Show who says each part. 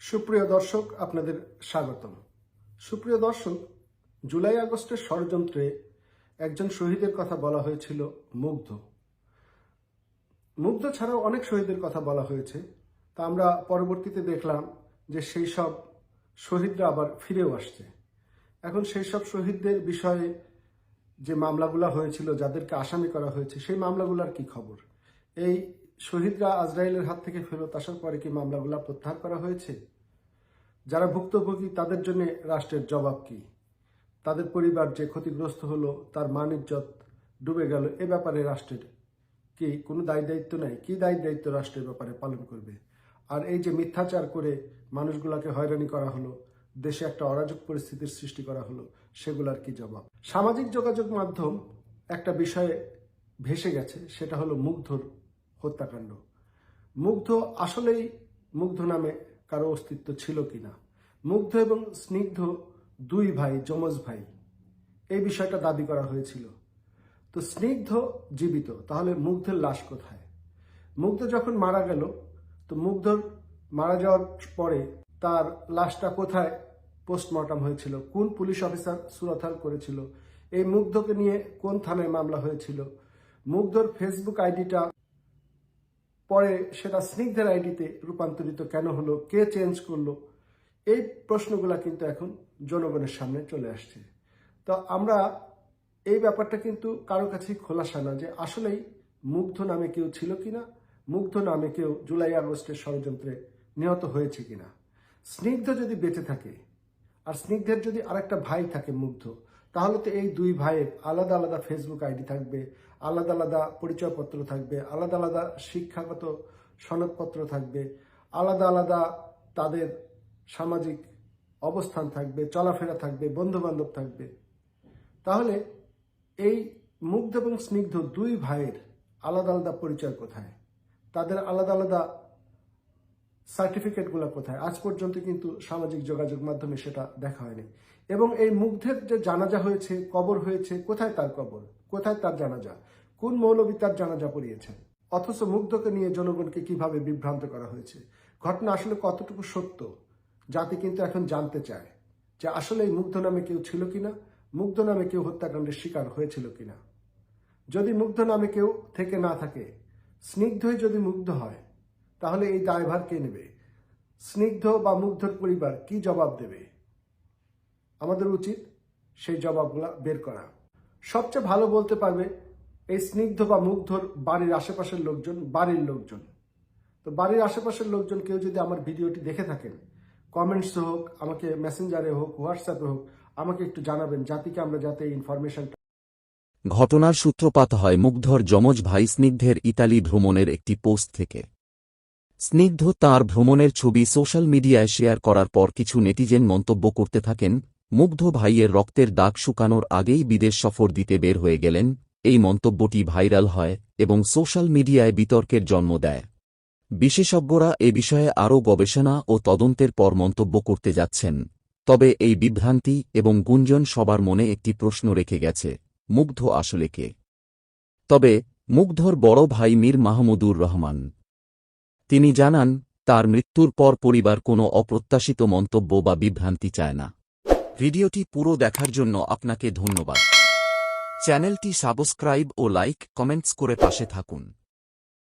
Speaker 1: সুপ্রিয় দর্শক, আপনাদের স্বাগতম। সুপ্রিয় দর্শক, জুলাই আগস্টের ষড়যন্ত্রে একজন শহীদের কথা বলা হয়েছিল মুগ্ধ। মুগ্ধ ছাড়াও অনেক শহীদের কথা বলা হয়েছে। তা আমরা পরবর্তীতে দেখলাম যে সেই সব শহীদরা আবার ফিরেও আসছে। এখন সেই সব শহীদদের বিষয়ে যে মামলাগুলো হয়েছিল, যাদেরকে আসামি করা হয়েছে, সেই মামলাগুলোর কি খবর? এই শহীদরা আজরাইলের হাত থেকে ফেরত আসার পরে কি মামলাগুলো প্রত্যাহার করা হয়েছে? যারা ভুক্তভোগী, তাদের জন্য রাষ্ট্রের জবাব কি? তাদের পরিবার যে ক্ষতিগ্রস্ত হলো, তার মান ইজ্জত ডুবে গেল, এ ব্যাপারে রাষ্ট্রের কি কোনো দায় দায়িত্ব নাই? কি দায় দায়িত্ব রাষ্ট্রের ব্যাপারে পালন করবে? আর এই যে মিথ্যাচার করে মানুষগুলোকে হয়রানি করা হলো, দেশে একটা অরাজক পরিস্থিতির সৃষ্টি করা হলো, সেগুলার কি জবাব? সামাজিক যোগাযোগ মাধ্যম একটা বিষয়ে ভেসে গেছে, সেটা হলো মুগ্ধর হত্যাকাণ্ড। মুগ্ধ আসলেই মুগ্ধ নামে কারও অস্তিত্ব ছিল কিনা? মুগ্ধ এবং স্নিগ্ধ দুই ভাই, যমজ ভাই, এই বিষয়টা দাবি করা হয়েছিল। তো স্নিগ্ধ জীবিত, তাহলে মুগ্ধের লাশ কোথায়? মুগ্ধ যখন মারা গেল, তো মুগ্ধর মারা যাওয়ার পরে তার লাশটা কোথায় পোস্টমর্টম হয়েছিল? কোন পুলিশ অফিসার সুরথাল করেছিল? এই মুগ্ধকে নিয়ে কোন থানায় মামলা হয়েছিল? মুগ্ধর ফেসবুক আইডিটা পরে সেটা স্নিগ্ধের আইডিতে রূপান্তরিত কেন হলো, কে চেঞ্জ করল, এই প্রশ্নগুলা কিন্তু এখন জনগণের সামনে চলে আসছে। তো আমরা এই ব্যাপারটা কিন্তু কারও কাছেই খোলাসা না যে আসলেই মুগ্ধ নামে কেউ ছিল কিনা, মুগ্ধ নামে কেউ জুলাই আগস্টের ষড়যন্ত্রে নিহত হয়েছে কিনা। স্নিগ্ধ যদি বেঁচে থাকে, আর স্নিগ্ধের যদি আরেকটা ভাই থাকে মুগ্ধ, তাহলে তো এই দুই ভাইয়ের আলাদা আলাদা ফেসবুক আইডি থাকবে আলাদা আলাদা পরিচয়পত্র থাকবে, আলাদা আলাদা শিক্ষাগত সনদপত্র থাকবে, আলাদা আলাদা তাদের সামাজিক অবস্থান থাকবে, চলাফেরা থাকবে বন্ধু বান্ধব থাকবে। তাহলে এই মুগ্ধ এবং স্নিগ্ধ দুই ভাইয়ের আলাদা আলাদা পরিচয় কোথায়? তাদের আলাদা আলাদা সার্টিফিকেটগুলো কোথায়? আজ পর্যন্ত কিন্তু সামাজিক যোগাযোগ মাধ্যমে সেটা দেখা হয়নি। এবং এই মুগ্ধের যে জানাজা হয়েছে, কবর হয়েছে, কোথায় তার কবর? কোথায় তার জানাজা? কোন মৌলবী তার জানাজা পড়িয়েছেন? অথচ মুগ্ধকে নিয়ে জনগণকে কীভাবে বিভ্রান্ত করা হয়েছে? ঘটনা আসলে কতটুকু সত্য? জাতি কিন্তু এখন জানতে চায় যে আসলে এই মুগ্ধ নামে কেউ ছিল কিনা? মুগ্ধ নামে কেউ হত্যাকাণ্ডের শিকার হয়েছিল কিনা? যদি মুগ্ধ নামে কেউ থেকে না থাকে, স্নিগ্ধই যদি মুগ্ধ হয়, তাহলে এই দায়ভার কে নেবে? স্নিগ্ধ বা মুগ্ধর পরিবার কি জবাব দেবে? আমাদের উচিত সেই জবাবগুলা বের করা। সবচেয়ে ভালো বলতে পারবে এই স্নিগ্ধ বা মুগ্ধর বাড়ির আশেপাশের লোকজন, বাড়ির লোকজন। তো বাড়ির আশেপাশের লোকজন কেউ যদি আমার ভিডিওটি দেখে থাকেন কমেন্টস হোক, আমাকে মেসেঞ্জারে হোক হোয়াটসঅ্যাপে হোক, আমাকে একটু জানাবেন, জাতিকে আমরা যাতে ইনফরমেশনটা
Speaker 2: ঘটনার সূত্রপাত হয় মুগ্ধর যমজ ভাই স্নিগ্ধের ইতালি ভ্রমণের একটি পোস্ট থেকে। স্নিগ্ধ তার ভ্রমণের ছবি সোশ্যাল মিডিয়ায় শেয়ার করার পর কিছু নেটিজেন মন্তব্য করতে থাকেন মুগ্ধ ভাইয়ের রক্তের দাগ শুকানোর আগেই বিদেশ সফর দিতে বের হয়ে গেলেন। এই মন্তব্যটি ভাইরাল হয় এবং সোশ্যাল মিডিয়ায় বিতর্কের জন্ম দেয়। বিশেষজ্ঞরা এ বিষয়ে আরও গবেষণা ও তদন্তের পর মন্তব্য করতে যাচ্ছেন। তবে এই বিভ্রান্তি এবং গুঞ্জন সবার মনে একটি প্রশ্ন রেখে গেছে, মুগ্ধ আসলে কে? তবে, মুগ্ধর বড় ভাই মীর মাহমুদুর রহমান। তিনি জানান, তার মৃত্যুর পর পরিবার কোনো অপ্রত্যাশিত মন্তব্য বা বিভ্রান্তি চায় না। ভিডিওটি পুরো দেখার জন্য আপনাকে ধন্যবাদ। চ্যানেলটি সাবস্ক্রাইব ও লাইক কমেন্টস করে পাশে থাকুন।